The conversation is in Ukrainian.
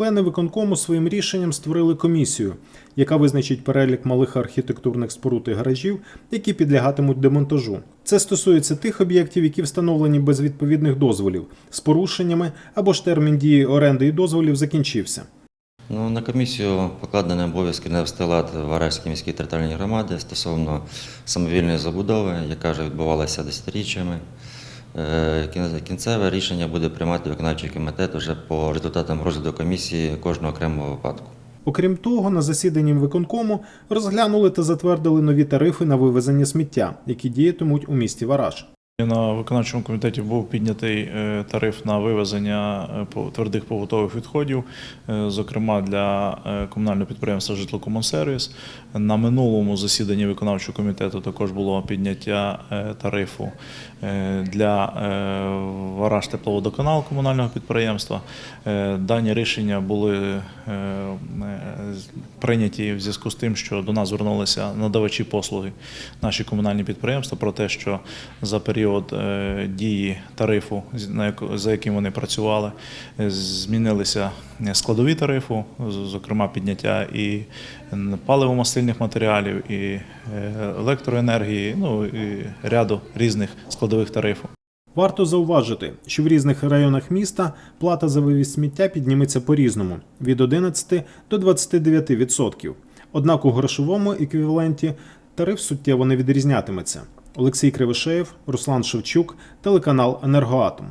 Члени виконкому своїм рішенням створили комісію, яка визначить перелік малих архітектурних споруд і гаражів, які підлягатимуть демонтажу. Це стосується тих об'єктів, які встановлені без відповідних дозволів, з порушеннями або ж термін дії оренди і дозволів закінчився. Ну, на комісію покладені обов'язки навести лад в Аражській міській територіальній громаді стосовно самовільної забудови, яка вже відбувалася десятиріччями. Е, Кінцеве рішення буде приймати виконавчий комітет вже по результатам розгляду комісії кожного окремого випадку. Окрім того, на засіданні виконкому розглянули та затвердили нові тарифи на вивезення сміття, які діятимуть у місті Вараж. На виконавчому комітеті був піднятий е, тариф на вивезення е, твердих побутових відходів, е, зокрема для комунального підприємства Житлокомунсервіс. На минулому засіданні виконавчого комітету також було підняття тарифу для Вараж тепловодоканал комунального підприємства. Дані рішення були прийняті в зв'язку з тим, що до нас звернулися надавачі послуги, наші комунальні підприємства, про те, що за період е, дії тарифу, за яким вони працювали, е, змінилися складові тарифу, зокрема підняття і паливомастильних матеріалів, і е, електроенергії, ну і ряду різних складових тарифів. Варто зауважити, що в різних районах міста плата за вивіз сміття підніметься по-різному від 11 до 29%. відсотків. Однак у грошовому еквіваленті тариф суттєво не відрізнятиметься. Олексій Кривошеєв, Руслан Шевчук, телеканал Енергоатом.